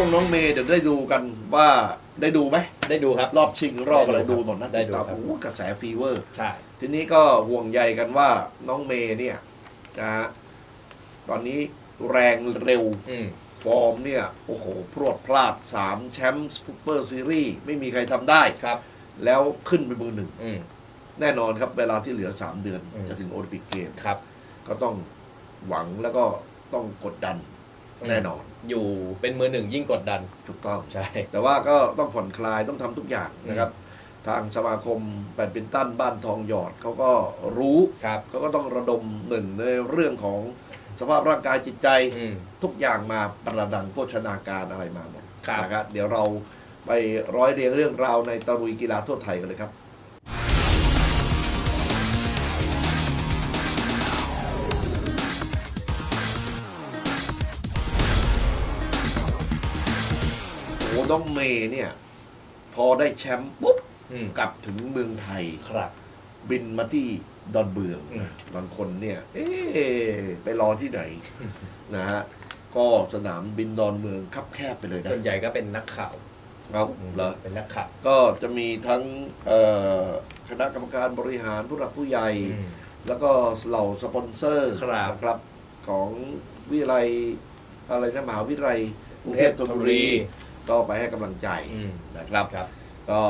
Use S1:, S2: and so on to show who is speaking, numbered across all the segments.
S1: ช่วงน้องเมย์เดี๋ยวได้ดูกันว่าได้ดูไหม
S2: ได้ดูครับ
S1: รอบชิงรอบอะไร
S2: ได้ดู
S1: ดูหมดนะ
S2: ได้ดู
S1: ติตาม
S2: ครับ
S1: โอ้โหกระแสฟีเวอร์
S2: ใช่
S1: ทีนี้ก็ห่วงใยกันว่าน้องเมย์เนี่ยนะฮะตอนนี้แรงเร็ว
S2: อืม
S1: ฟอร์มเนี่ย โอ้โห พรวดพลาดสามแชมป์ซูเปอร์ซีรีส์ไม่มีใครทำได้
S2: ครับ
S1: แล้วขึ้นไปมือหนึ่ง
S2: อืม
S1: แน่นอนครับเวลาที่เหลือ 3 เดือน
S2: อืม
S1: จะถึงโอลิมปิกเกม
S2: ครับ
S1: ก็ต้องหวังแล้วก็ต้องกดดัน แน่นอน
S2: อยู่เป็นมือหนึ่งยิ่งกดดัน
S1: ถูกต้อง
S2: ใช่
S1: แต่ว่าก็ต้องผ่อนคลายต้องทำทุกอย่างนะครับ ทางสมาคมแบดมินตันบ้านทองหยอดเขาก็รู้
S2: ครับ
S1: เขาก็ต้องระดมหนึ่งในเรื่องของสภาพร่างกายจิตใจ
S2: อืม
S1: ทุกอย่างมาประดังโภชนาการอะไรมาหมด
S2: ครับ
S1: นะครับเดี๋ยวเราไปร้อยเรียงเรื่องราวในตะลุยกีฬาทั่วไทยกันเลยครับ น้องเมย์เนี่ย พอได้แชมป์ปุ๊บ
S2: อืม
S1: กลับถึงเมืองไทย
S2: ครับ
S1: บินมาที่ดอนเบือง
S2: อืม
S1: บางคนเนี่ย เอ๊ะไปรอที่ไหนนะฮะก็สนามบินดอนเมืองคับแคบไปเลยนะ
S2: ส่วนใหญ่ก็เป็นนักข่าว
S1: เอาเหรอ
S2: เป็นนักข่าว
S1: ก็จะมีทั้งเอ่อคณะกรรมการบริหารผู้หลักผู้ใหญ่
S2: อืม
S1: แล้วก็เหล่าสปอนเซอร์
S2: ครับ
S1: นะครับของวิไลยอะไรนะมหาวิทยาลัยกรุงเทพธนบุรี ก็ไปให้กำลังใจ
S2: อืม
S1: นะครับ
S2: ครับ
S1: ก็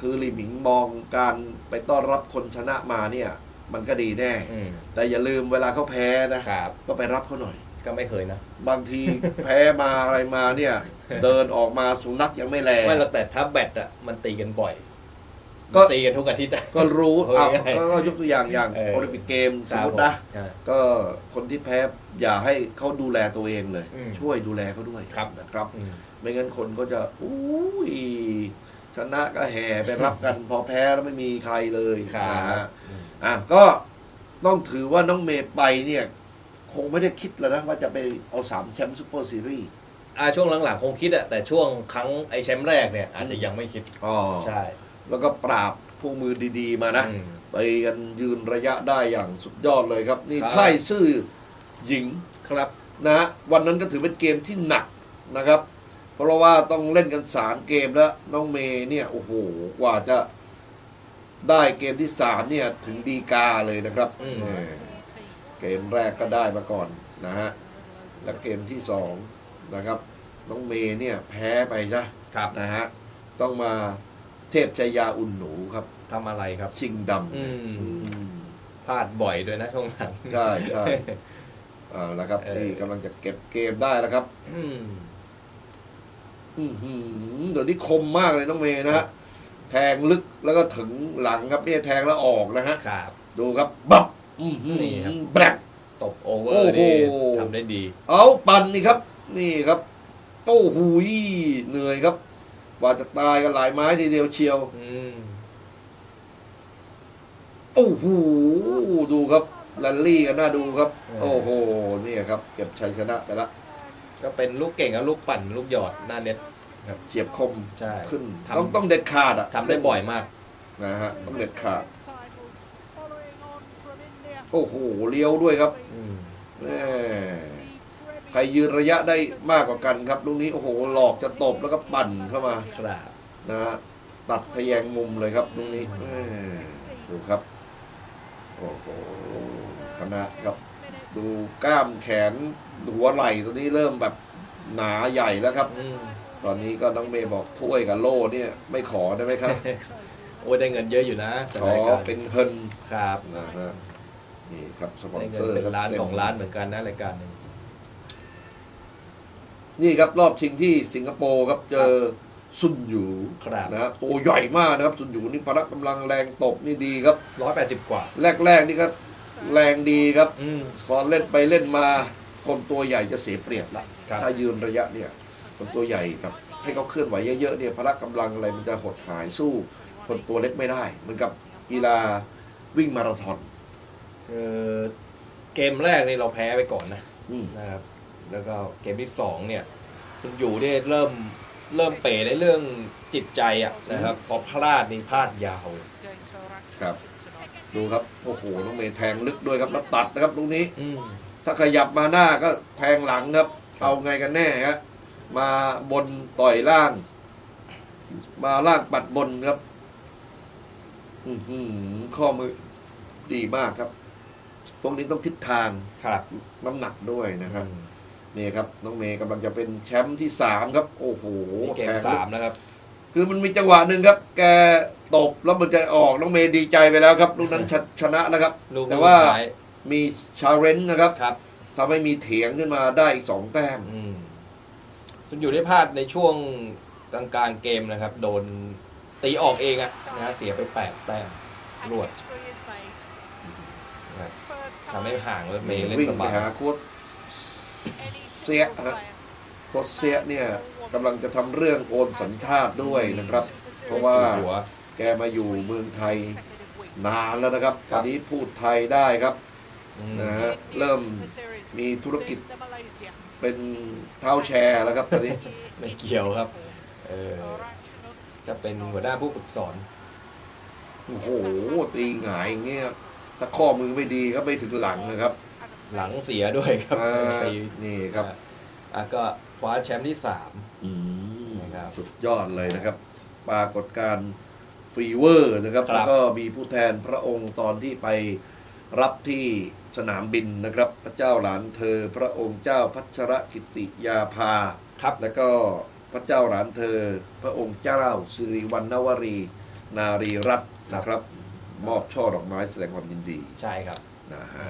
S1: คือลีหมิงมองการไปต้อนรับคนชนะมาเนี่ย มันก็ดีแน่
S2: อืม
S1: แต่อย่าลืมเวลาเขาแพ้นะ
S2: ครับ
S1: ก็ไปรับเขาหน่อย
S2: ก็ไม่เคยนะ
S1: บางที แพ้มาอะไรมาเนี่ย เดินออกมาสุนัขยังไม่แล
S2: ไม่หรอกแต่ถ้าแบตอะมันตีกันบ่อย
S1: ก็
S2: มันตีกันทุกอาทิตย์อะ
S1: ก็รู้
S2: เฮ้ย
S1: เอาก็ก็ยกตัวอย่างอย่าง
S2: เออ
S1: โอลิมปิกเกมส
S2: ค
S1: ม
S2: รับ
S1: มตินะ
S2: ใช่
S1: ก็คนที่แพ้อย่าให้เขาดูแลตัวเองเลย
S2: อืม
S1: ช่วยดูแลเขาด้วย
S2: ครับ
S1: นะครับ
S2: อืม
S1: ไม่งั้นคนก็จะอุ้ยชนะก็แห่ไปรับกัน พอแพ้แล้วไม่มีใครเลย
S2: ครับ
S1: นะฮะ
S2: อืม
S1: อะก็ต้องถือว่าน้องเมย์ไปเนี่ย คงไม่ได้คิดแล้วนะ ว่าจะไปเอาสามแชมป์ซูเปอร์ซีรีส์
S2: อ่าช่วงหลังๆคงคิดอะแต่ช่วงครั้งไอแชมป์แรกเนี่ยอาจจะยังไม่คิด
S1: อ๋อ
S2: ใช่
S1: แล้วก็ปราบผู้มือดีๆมานะ
S2: อืม
S1: ไปกันยืนระยะได้อย่างสุดยอดเลยครับ นี่
S2: ครับ
S1: ไท่ซื่อหญิง
S2: ครับ
S1: นะฮะวันนั้นก็ถือเป็นเกมที่หนักนะครับ เพราะว่าต้องเล่นกันสามเกมแล้วน้องเมย์เนี่ยโอ้โหกว่าจะได้เกมที่สามเนี่ยถึงดีกาเลยนะครับ
S2: อืม
S1: เออเกมแรกก็ได้มาก่อนนะฮะและเกมที่สองนะครับน้องเมย์เนี่ยแพ้ไปนะครับนะฮะต้องมาเทพชายาอุ่นหนูครับ
S2: ทำอะไรครับ
S1: ชิงดำ
S2: อืม
S1: อืม
S2: พลาดบ่อยด้วยนะช่วงหลัง
S1: ใช่ใช่เอาละครับ
S2: เออ
S1: นี่กำลังจะเก็บเกมได้แล้วครับ
S2: อืม
S1: อื้อหือ เดี๋ยวนี้คมมากเลยน้องเมย์นะฮะแทงลึกแล้วก็ถึงหลังครับเนี่ยแทงแล้วออกนะฮะ
S2: ครับ
S1: ดูครับบับอื้อหือ
S2: นี่ครับ
S1: แบก
S2: ตบโอเวอ
S1: โอ้
S2: ร์
S1: โห
S2: นี่ทำได้ดี
S1: เอาปั่นนี่ครับ นี่ครับโอ้โหยเหนื่อยครับกว่าจะตายกันหลายไม้ทีเดียวเชียว
S2: อืม
S1: โอ้โหดูครับแรลลี่กันน่าดูครับ โอ้โหเนี่ยครับ เก็บชัยชนะไปละ
S2: ก็เป็นลูกเก่งกับลูกปั่นลูกหยอดหน้าเน็ต
S1: เฉียบคม
S2: ใช่
S1: ขึ้น
S2: ทำ
S1: ต้องต้องเด็ดขาดอะ
S2: ทำได้บ่อยมาก
S1: นะฮะต้องเด็ดขาด โอ้โหเลี้ยวด้วยครับ
S2: อืม
S1: แม่ใครยืนระยะได้มากกว่ากันครับลูกนี้โอ้โหหลอกจะตบแล้วก็ปั่นเข้ามา
S2: ครับ
S1: นะฮะตัดทะแยงมุมเลยครับลูกนี้แม่ดูครับ โอ้โหคณะครับ ดูกล้ามแขน หัวไหล่ตัวนี้เริ่มแบบหนาใหญ่แล้วครับ
S2: อืม
S1: ตอนนี้ก็น้องเมย์บอกถ้วยกับโล่เนี่ย ไม่ขอได้ไหมครับ
S2: โอ้ยได้เงินเยอะอยู่นะแต่
S1: ขอ
S2: รายการ
S1: เป็นเฮิน
S2: ครับ
S1: นะฮะนี่ครับสปอน
S2: ได้
S1: เซ
S2: เงิ
S1: อนร์
S2: เป็น
S1: ครับ
S2: ล้าน
S1: เต็ม
S2: สองล้านเหมือนกันนะรายการหนึง
S1: นี่ครับรอบชิงที่สิงคโปร์ครับเจอซุนหยู
S2: ครับ
S1: นะฮะตัวใหญ่มากนะครับซุนหยูนี่พละกำลังแรงตบนี่ดีครับ
S2: ร้อยแปดสิบกว่า
S1: แรกๆนี่ก็แรงดีครับ
S2: อืม
S1: พอเล่นไปเล่นมา คนตัวใหญ่จะเสียเปรียบละ
S2: ครับ
S1: ถ้ายืนระยะเนี่ยคนตัวใหญ่แบบให้เขาเคลื่อนไหวเยอะๆเนี่ยพละกำลังอะไรมันจะหดหายสู้ คนตัวเล็กไม่ได้ เหมือนกับกีฬาวิ่งมาราธอน
S2: คือเกมแรกนี่เราแพ้ไปก่อนนะ
S1: อืม
S2: นะครับ แล้วก็เกมที่สองเนี่ยซุนอยู่เนี่ยเริ่มเริ่มเป๋ในเรื่องจิตใจอะนะครับพอพลาดนี่พลาดยาว
S1: ครับ ดูครับโอ้โหน้องเมย์แทงลึกด้วยครับแล้วตัดนะครับตรงนี้
S2: อืม
S1: ถ้าขยับมาหน้าก็แทงหลังครับ
S2: ครับ
S1: เอาไงกันแน่ฮะมาบนต่อยล่าง มาล่างปัดบนครับอือหือข้อมือดีมากครับ ตรงนี้ต้องทิศทาง
S2: ครับ
S1: น้ำหนักด้วยนะครับนี่ครับ น้องเมย์กำลังจะเป็นแชมป์ที่สามครับ โอ้โห
S2: นี่เกม
S1: แข่ง
S2: สามนะครับ
S1: คือมันมีจังหวะหนึ่งครับ แกตบแล้วมันจะออกน้องเมย์ดีใจไปแล้วครับ ลูกนั้นชชนะนะครับ
S2: ลูก
S1: แต่ว่า
S2: สุดท้ย
S1: มีชาเลนจ์นะครับ
S2: ครับ
S1: ทำให้มีเถียงขึ้นมาได้อีกสองแต้ม
S2: อืมซึ่งอยู่ได้พลาดในช่วงกลางกลางๆเกมนะครับ โดนตีออกเองอะนะฮะเสียไปแปดแต้มรวดนะครับทำให้ห่างแล้วเมย์เล่น
S1: วิ่ง
S2: ส
S1: ไป
S2: บาย
S1: หาโค้ชเสียฮะโค้ชเสียเนี่ยกำลังจะทำเรื่องโอนสัญชาติด้วยนะครับ เพราะว่า
S2: หัว
S1: แกมาอยู่เมืองไทยนานแล้วนะครับ
S2: ค
S1: ต
S2: รั
S1: อบนนี้พูดไทยได้ครับ
S2: อืม
S1: นะฮะเริ่มมีธุรกิจเป็นเท้าแชร์แล้วครับตอนนี้
S2: ไม่เกี่ยวครับ เออก็เป็นหัวหน้าผู้ฝึกสอน
S1: โอ้โห ตีหงายอย่างเงี้ยถ้าข้อมือไม่ดีก็ไม่ถึงหลังนะครับ
S2: หลังเสียด้วยครับ
S1: อ่า
S2: ตี
S1: นี่ครับ
S2: อะก็คว้าแชมป์ที่สาม
S1: อืม
S2: นะครับ
S1: สุดยอดเลยนะครับ ปรากฏการณ์ฟีเวอร์นะครับ
S2: ครับ
S1: แล้วก็มีผู้แทนพระองค์ตอนที่ไปรับที่ สนามบินนะครับ พระเจ้าหลานเธอ พระองค์เจ้าพัชรกิติยาภา
S2: ครับ
S1: แล้วก็พระเจ้าหลานเธอ พระองค์เจ้าสิริวัณณวรี นารีรัตน์นะครับ มอบช่อดอกไม้แสดงความยินดี
S2: ใช่ครับ
S1: นะฮะ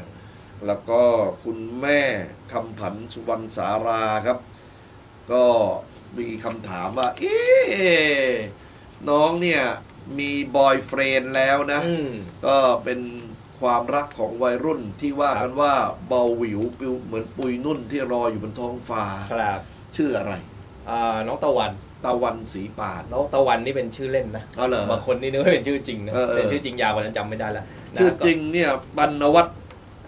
S1: แล้วก็คุณแม่คำผันสุวรรณสาราครับ ก็มีคำถามว่า เอ๊ะน้องเนี่ยมีบอยเฟรนด์แล้วนะ
S2: อืม
S1: ก็เป็น ความรักของวัยรุ่นที่ว่า
S2: ครับ
S1: กันว่าเบาหวิวปิวเหมือนปุยนุ่นที่รออยู่บนท้องฟ้า
S2: ครับ
S1: ชื่ออะไร
S2: อ่าน้องตะวัน
S1: ตะวันสีปาน
S2: น้องตะวันนี่เป็นชื่อเล่นนะ
S1: อ๋อเหรอ
S2: บางคนนี่นึกว่าเป็นชื่อจริงนะ
S1: เออเออ
S2: แต่ชื่อจริงยาวกว่านั้นจำไม่ได้แล้วนะ
S1: ชื่อจริงเนี่ยบรรณวัฒน์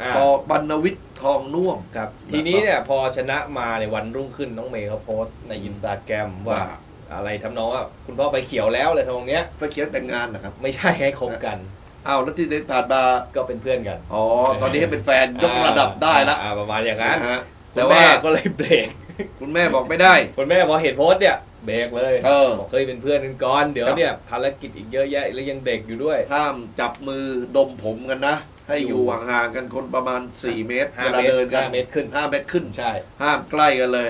S2: อ่า
S1: ทอบรรณวิทย์ทองน่วม
S2: ครับ ทีนี้เนี่ยพอชนะมาในวันรุ่งขึ้นน้องเมย์เขาโพสต์ในอินสตาแกรมว่า
S1: ว่า
S2: อะไรทำนองว่าคุณพ่อไปเขียวแล้วเลยทำนองเนี้ย
S1: ไปเขียนแต่งงานนะครับ
S2: ไม่ใช่ให้คบกัน
S1: อ้าวแล้วที่ได้ผ่านมา
S2: ก็เป็นเพื่อนกัน
S1: อ๋อตอนนี้ให้เป็นแฟนยกระดับได้ละ
S2: อ่าประมาณอย่างนั้น
S1: นะฮะ
S2: แต่
S1: แต่
S2: ว่า
S1: ว่า
S2: ก็เลยเบรก
S1: คุณแม่บอกไม่ได้
S2: คุณแม่พอเห็นโพสต์เนี่ยเบรกเลย
S1: เออ
S2: บอกเคยเป็นเพื่อนกันก่อนเดี๋ยว
S1: ครับ
S2: เนี่ยภารกิจอีกเยอะแยะแล้วยังเด็กอยู่ด้วย
S1: ห้ามจับมือดมผมกันนะ ให้อยู่ห่างๆกันคนประมาณ 4 เมตร
S2: ห้า
S1: เวลา
S2: เมตร
S1: เดินกัน
S2: ห้าเมตรขึ้น
S1: 5 เมตรขึ้น
S2: ใช่
S1: ห้ามใกล้กันเลย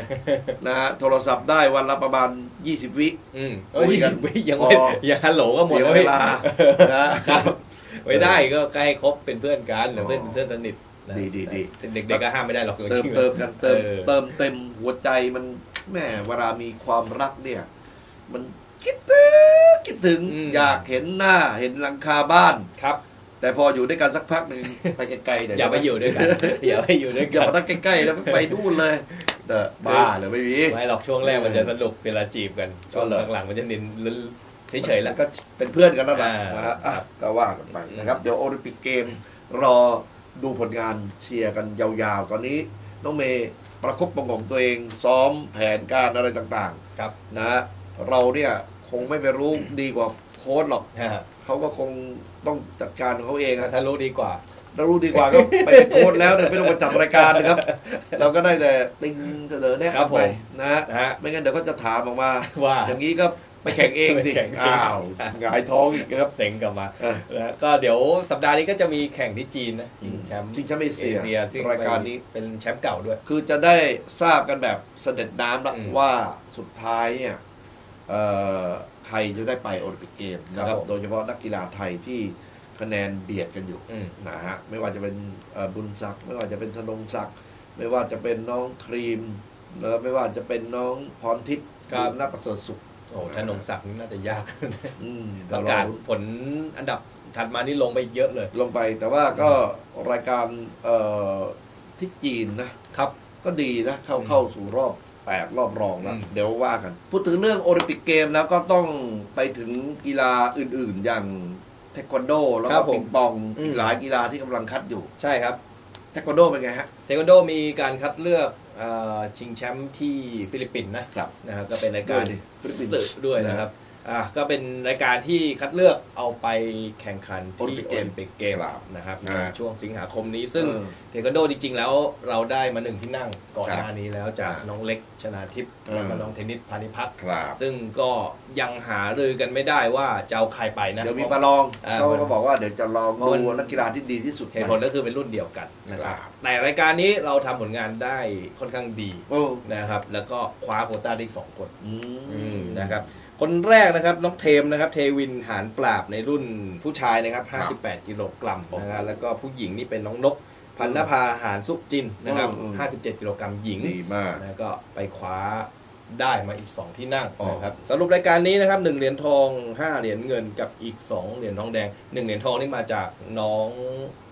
S1: นะฮะโทรศัพท์ได้วันละประมาณ 20 วิ
S2: อืม
S1: คุยกัน
S2: เอ้ยัง
S1: พอ
S2: ไม่ยังฮัลโหลก็หมด
S1: เสีย
S2: แล้ว
S1: เว
S2: พี่
S1: ลานะ
S2: ครับ ไม่ได้ก็ใกล้คบเป็นเพื่อนกันหรือเพื่อนเป็นเพื่อนสนิทนะ
S1: ดีดีดี
S2: แต่เด็กๆก็ห้ามไม่ได้หรอก
S1: เติม
S2: จริงๆ
S1: เติมกันเติม
S2: ออ
S1: เติมเต็มหัวใจมันแม่เวลามีความรักเนี่ย มันคิดถึงคิดถึงอยากเห็นหน้าเห็นหลังคาบ้าน
S2: ครับ
S1: แต่พออยู่ด้วยกันสักพักหนึ่งไปไกลๆเดี๋ยว
S2: อย่าไปอยู่ด้วยกันอย่าไปอยู่ด้วย
S1: อย่า
S2: กัน
S1: มานั่งใกล้ๆแล้วไปนู่นเลยเด้อบ้าเหรือไม่มี
S2: ไม่หรอกช่วงแรกมันจะสนุกเวลาจีบกัน
S1: ก็
S2: ช่วง
S1: เหรอ
S2: หลังๆมันจะเน้น เฉยๆแล้ว
S1: ก็เป็นเพื่อนกันแล้วนะ
S2: อ่า
S1: นะฮะอะก็ว่ากันไปนะครับ เดี๋ยวโอลิมปิกเกมรอดูผลงานเชียร์กันยาวๆ ตอนนี้น้องเมย์ประคบประหงมตัวเองซ้อมแผนการอะไรต่าง
S2: ครับ
S1: ๆ นะฮะเราเนี่ยคงไม่ไปรู้ดีกว่าโค้ชหรอก
S2: ฮะ
S1: เขาก็คงต้องจัดการของเขาเองอะ
S2: ถ้ารู้ดีกว่า
S1: ถ้ารู้ดีกว่าก็ไปเป็นโค้ชแล้วเนี่ยไม่ต้องมาจัดรายการนะครับ เราก็ได้แต่ติงเสนอแนะครับ
S2: ผม
S1: ไปนะฮะ
S2: นะฮะ
S1: ไม่งั้นเดี๋ยวก็จะถามออกมา
S2: ว่า
S1: อย่างนี้ก็ ไปแข่งเองสิ
S2: ไปแข่งเอง
S1: อ้าวหงายท้องอีกครับ
S2: เซ็งกลับมา
S1: เออ
S2: นะก็เดี๋ยวสัปดาห์นี้ก็จะมีแข่งที่จีนนะชิงแชมป์
S1: ชิงแชมป์เอเชีย
S2: ที่
S1: รายการนี้
S2: เป็นแชมป์เก่าด้วย
S1: คือจะได้ทราบกันแบบเสด็จน้ำละ
S2: อืม
S1: ว่าสุดท้ายเนี่ยเอ่อใครจะได้ไปโอลิมปิกเกมนะค
S2: ครั
S1: รั
S2: บบผม
S1: โดยเฉพาะนักกีฬาไทยที่คะแนนเบียดกันอยู่
S2: อืม
S1: นะฮะไม่ว่าจะเป็นเอ่อบุญศักดิ์ไม่ว่าจะเป็นธนงศักดิ์ไม่ว่าจะเป็นน้องครีมแล้วไม่ว่าจะเป็นน้องพรทิพย์
S2: ครับ
S1: หรือนักประเสริฐสุข
S2: โอ้ธนงศักดิ์นี่น่าจะยาก
S1: อืม
S2: ป
S1: เดี๋ย
S2: ระ
S1: ว
S2: กาศ
S1: เรา
S2: ผลอันดับถัดมานี่ลงไปเยอะเลย
S1: ลงไปแต่ว่าก็รายการเอ่อที่จีนนะ
S2: ครับ
S1: ก็ดีนะเข้า
S2: อืม
S1: เข้าสู่รอบแปดรอบรองแล้ว
S2: อืม
S1: เดี๋ยวว่ากัน พูดถึงเรื่องโอลิมปิกเกมแล้วก็ต้องไปถึงกีฬาอื่นๆ อย่างเทควันโด แล้ว
S2: ครั
S1: ก็
S2: บผม
S1: ปิงปอง
S2: อืม
S1: อีกหลายกีฬาที่กำลังคัดอยู่
S2: ใช่ครับ
S1: เทควันโดเป็นไงฮะ
S2: เทควันโดมีการคัดเลือกเอ่อ ชิงแชมป์ที่ฟิลิปปินส์นะครับนะครับ ก็เป็นรายการ
S1: ด้วยดิฟิลิปปินส์
S2: สื่อด้วยนะครับอะก็เป็นรายการที่คัดเลือกเอาไปแข่งขันที่
S1: โอลิมปิกเกม
S2: โอลิมปิกเกม
S1: ครับ
S2: นะครับ
S1: อ่า
S2: ในช่วงสิงหาคมนี้ซึ่ง
S1: เออ
S2: เทควันโดจริง ๆ แล้วเราได้มาหนึ่งที่นั่ง ก่อน
S1: ครับ
S2: หน้านี้แล้วจาก
S1: อ่า
S2: น้องเล็กชนาทิพย์
S1: เออ
S2: แล้วก็น้องเทนนิสพานิพัก
S1: ครับ
S2: ซึ่งก็ยังหารือกันไม่ได้ว่าจะเอาใครไปนะ
S1: เดี๋ยวมีประลอง
S2: อ่า
S1: เขาก็บอกว่าเดี๋ยวจะลอง
S2: เพราะมัน
S1: ดูนักกีฬาที่ดีที่สุด
S2: เหตุผลก็คือเป็นรุ่นเดียวกันนะครับ
S1: ครับ
S2: แต่รายการนี้เราทำผลงานได้ค่อนข้างดี
S1: โอ้
S2: นะครับ แล้วก็คว้าโควต้าได้อีกสองคน
S1: อื
S2: อืม
S1: ม
S2: นะครับคนแรกนะครับน้องเทมนะครับเทวินหานปราบในรุ่นผู้ชายนะครับ 58 กิโลกรัมนะฮะแล้วก็ผู้หญิงนี่เป็นน้องนก พันนภาหานสุกจินนะครับ
S1: อืม
S2: 57 กิโลกรัมหญิง
S1: ดีมาก
S2: นะก็ไปคว้าได้มาอีก 2 ที่นั่ง
S1: อ๋อ
S2: นะครับสรุปรายการนี้นะครับ1เหรียญทอง 5 เหรียญเงินกับอีก 2 เหรียญทองแดง 1 เหรียญทองนี่มาจากน้อง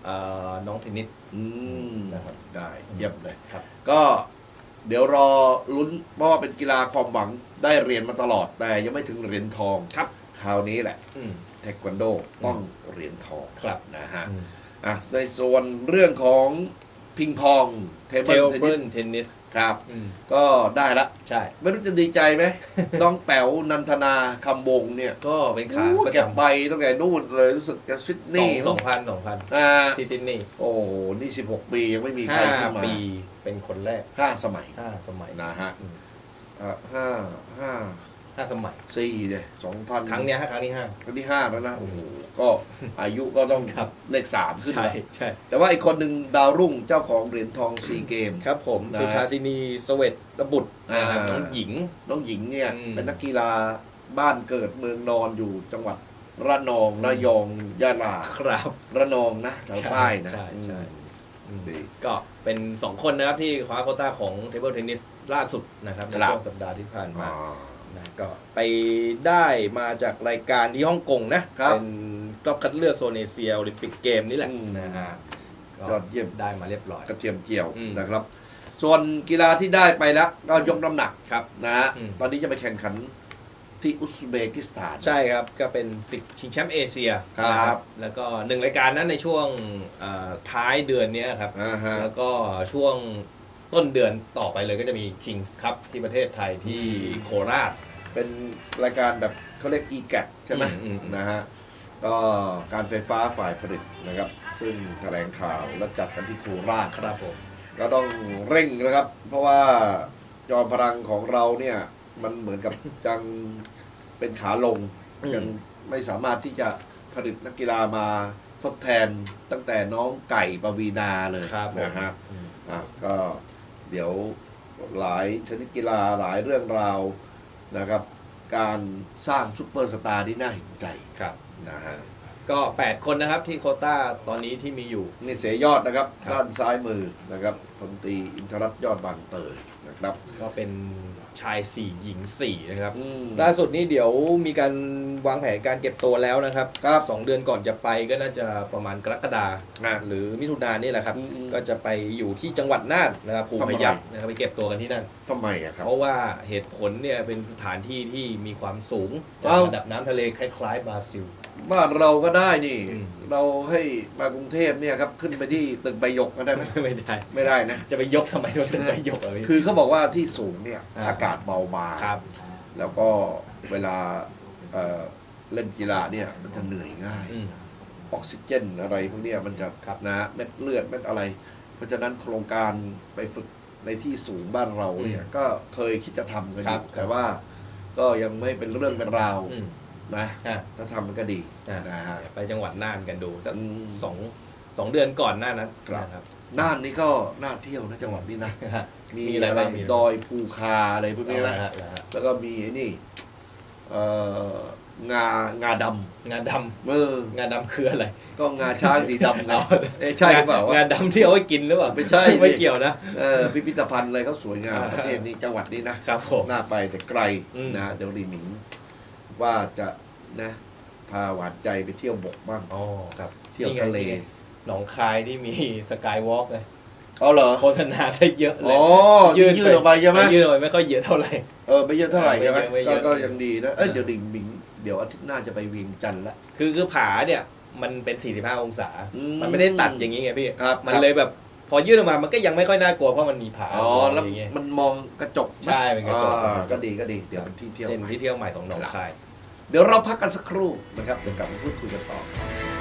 S2: เอ่อน้องเทนนิส
S1: อืม
S2: นะครับ
S1: ได้เยี่ยมเลย
S2: ครับ
S1: ก็เดี๋ยวรอลุ้นเพราะว่าเป็นกีฬาความหวังได้เหรียญมาตลอด แต่ยังไม่ถึงเหรียญทอง
S2: ครับ
S1: คราวนี้แหละ
S2: อืม
S1: เทควันโดต้องเหรียญทอง
S2: ครับ
S1: นะฮะ
S2: อืม
S1: อะในส่วนเรื่องของพิงพองเท
S2: เท
S1: เบิล
S2: ล
S1: เทน
S2: เบิ
S1: นิ
S2: ล
S1: ส
S2: เทนนิส
S1: ครับ
S2: อืม
S1: ก็ได้ละ
S2: ใช่
S1: ไม่รู้จะดีใจไหม น้องแป๋วนันทนาคำวงเนี่ย
S2: ก็เป็นขา
S1: โอ้
S2: ประ
S1: เก็บ
S2: จำ
S1: ใบตั้งแต่นู่นเลยรู้สึกจะซิด
S2: ส
S1: นี
S2: อง
S1: ย์
S2: สองพันสองพัน
S1: อ่า
S2: ที่ซิดนีย์
S1: โอ้โห นี่16ปียังไม่มีใคร
S2: ห้า
S1: ขึ้นมา
S2: ปีเป็นคนแรก
S1: ห้าสมัย
S2: ห้าสมัย
S1: นะฮะ
S2: อืม
S1: อะห้าห้า
S2: ห้าสมัย
S1: สี่เลยสองพัน
S2: ครั้งเนี้ยฮะครั้งที่ห้า
S1: ครั้งที่ห้าแล้วนะโอ้โหก็อายุก็ต้อง
S2: ครับ
S1: เลขสามขึ้น
S2: ใช่
S1: เลย
S2: ใช่
S1: แต่ว่าอีกคนหนึ่งดาวรุ่งเจ้าของเหรียญทองซีเกม
S2: ครับผม
S1: นะ
S2: สุธาสินีสเวตตบุตรนะครับ
S1: อ่า
S2: น้องหญิง
S1: น้องหญิงเนี่ย
S2: อืม
S1: เป็นนักกีฬาบ้านเกิดเมืองนอนอยู่จังหวัดระนองระยองยะลา
S2: ครับ
S1: ระนองนะแถวใต้นะ
S2: ใช่ใช่
S1: อืมดี
S2: ก็เป็นสองคนนะครับที่คว้าโควต้าของเทเบิลเทนนิสล่าสุดนะครับใน
S1: ครับ
S2: ช่วงสัปดาห์ที่ผ่านมา
S1: อ่า
S2: นะก็ไปได้มาจากรายการที่ฮ่องกงนะ ครับ เป็นรอบคัดเลือกโซนเอเชียโอลิมปิกเกมนี่แหละ
S1: อืม
S2: นะฮะก็
S1: ยอดเยี่ยม
S2: ได้มาเรียบร้อย
S1: กระเทียมเจียว
S2: อืม
S1: นะครับ ส่วนกีฬาที่ได้ไปแล้วก็ยกน้ำหนัก
S2: ครับ
S1: นะฮะ
S2: อืม
S1: ตอนนี้จะไปแข่งขันที่อุซเบกิสถาน
S2: ใช่ครับ ก็เป็นศึกชิงแชมป์เอเชีย
S1: ครับ
S2: นะแล้วก็หนึ่งรายการนั้นในช่วงเอ่อท้ายเดือนเนี้ยครับ
S1: อ่าฮะ
S2: แล้วก็ช่วงต้นเดือนต่อไปเลยก็จะมี Kings Cup ที่ประเทศไทยที่
S1: อืม
S2: โคราช
S1: เป็นรายการแบบเขาเรียก e g a t ใช่ไหม
S2: อืมอืม
S1: นะฮะก็การไฟฟ้าฝ่ายผลิตนะครับ ซึ่งแถลงข่าวและจัดกันที่โคราช
S2: ครับผม
S1: ก็ต้องเร่งนะครับ เพราะว่าจอมพลังของเราเนี่ยมันเหมือนกับ ยังเป็นขาลง
S2: อืม
S1: ยังไม่สามารถที่จะผลิตนักกีฬามาทดแทนตั้งแต่น้องไก่ปวีนาเลย
S2: ครับผม
S1: นะฮะ
S2: อืม
S1: อะก็เดี๋ยวหลายชนิดกีฬาหลายเรื่องราว นะครับ การสร้างซุปเปอร์สตาร์ที่น่าเห็นใจ
S2: ครับ
S1: นะฮะ
S2: ก็ 8 คนนะครับที่โควต้าตอนนี้ที่มีอยู่
S1: นี่เสียยอดนะครับ
S2: ครับ
S1: ด้านซ้ายมือนะครับพลตรีอินทรัตน์ยอดบางเตยนะครับ
S2: ก็เป็น ชาย 4 หญิง 4 นะครับ
S1: อืม
S2: ล่าสุดนี้เดี๋ยวมีการวางแผนการเก็บตัวแล้วนะครับ
S1: ครับ
S2: สองเดือนก่อนจะไปก็น่าจะประมาณกรกฎา
S1: อะ
S2: หรือมิถุนายนนี่แหละครับ
S1: อืมอืม
S2: ก็จะไปอยู่ที่จังหวัดน่านนะครับภู
S1: ทำไม
S2: พยัพนะครับไปเก็บตัวกันที่นั่น
S1: ทำไมอะครับ
S2: เพราะว่าเหตุผลเนี่ยเป็นสถานที่ที่มีความสูงจาก
S1: เอ้า
S2: ระดับน้ำทะเลคล้ายๆบราซิล
S1: บ้านเราก็ได้นี่
S2: อืม
S1: เราให้มากรุงเทพเนี่ยครับขึ้นไปที่ตึกใบหยกก็ได้ไหม
S2: ไม่ได้
S1: ไม่ได้นะ
S2: จะไปยกทำไมมันถึงไปยกอะพี่
S1: คือเขาบอกว่าที่สูงเนี่ย
S2: อ่า
S1: อากาศเบาบาง
S2: ครับ
S1: แล้วก็เวลาเอ่อเล่นกีฬาเนี่ยมันจะเหนื่อยง่าย
S2: อืม
S1: ออกซิเจนอะไรพวกเนี้ยมันจะ
S2: ครับ
S1: นะเม็ดเลือดเม็ดอะไร เพราะฉะนั้นโครงการไปฝึกในที่สูงบ้านเราเนี่ย
S2: อืม
S1: ก็เคยคิดจะทำกันอ
S2: ครั
S1: ยู่
S2: บ
S1: แต่ว่าก็ยังไม่เป็นเรื่องเป็นราว
S2: อืม
S1: นะ
S2: อะ
S1: ถ้าทำมันก็ดี
S2: อะ
S1: นะฮะ
S2: ไปจังหวัดน่านกันดูสัก
S1: อืม
S2: สองสองเดือนก่อนหน้านั้น
S1: ครับ
S2: นะครับ
S1: น่านนี่ก็น่าเที่ยวนะจังหวัดนี้นะ มี
S2: มีอะไร
S1: อะไร
S2: บ้างมี
S1: ดอยภูคาอะไรพวกนี้นะ
S2: เอาละฮะเอาละฮะ
S1: แล้วก็มีไอ้นี่เอ่องางาด
S2: งาดำ
S1: เออำ
S2: งาดำคืออะไร
S1: ก็งาช้างสีดำไง
S2: เอา
S1: เอ้ยใช่หรือเปล่าวะ
S2: งาดำที่เอาไว้กินหรือเปล่า
S1: ไม่ใช่
S2: ไม่
S1: ดิ
S2: เกี่ยวนะ
S1: เออพิพิธภัณฑ์อะไรเขาสวยงาม
S2: อ่า
S1: ประเทศนี้จังหวัดนี้นะครับ
S2: ผม
S1: น่าไปแต่ไกล
S2: อืม
S1: นะเดี๋ยวรีหมิง ว่าจะนะพาหวานใจไปเที่ยวบกบ้าง
S2: อ๋อครับ
S1: เที่ยว
S2: นี่ไง
S1: ทะเล
S2: นี่ไงหนองคายที่มีสกายวอล์กเลย
S1: อ๋อเหรอ
S2: โฆษณาได้เยอะเล
S1: อ๋
S2: ย
S1: อยืดออกไปใช่ไหม
S2: ยืดออกไปไม่ค่อยเยอะเท่าไหร่
S1: เออไม่เยอะเท่าไหร่ใช่ไหม
S2: ไม่เยอะไม่เย
S1: ก็
S2: อะ
S1: ก็ยังดีนะ เอ้ย
S2: อ่า
S1: เดี๋ยวรีหมิงเดี๋ยวอาทิตย์หน้าจะไปเวียงจันทร์ละ
S2: คือคือผาเนี่ยมันเป็น 45 องศา
S1: อืม
S2: มันไม่ได้ตัดอย่างนี้ไงพี่
S1: ครับ
S2: มัน
S1: ครับ
S2: เลยแบบพอยืดออกมามันก็ยังไม่ค่อยน่ากลัวเพราะมันมีผา
S1: อ๋อแล้ว
S2: อย่างเงี้ย
S1: มันมองกระจกไหม
S2: ใช่เป็นกระจก
S1: อ่าก็ดีก็ดีเดี๋ยวเป็นที่เที่ยว
S2: เป็น
S1: ใหม่
S2: ที่เที่ยวใหม่ของหนองคาย
S1: เดี๋ยวเราพักกันสักครู่นะครับเดี๋ยวกลับมาพูดคุยกันต่อครับ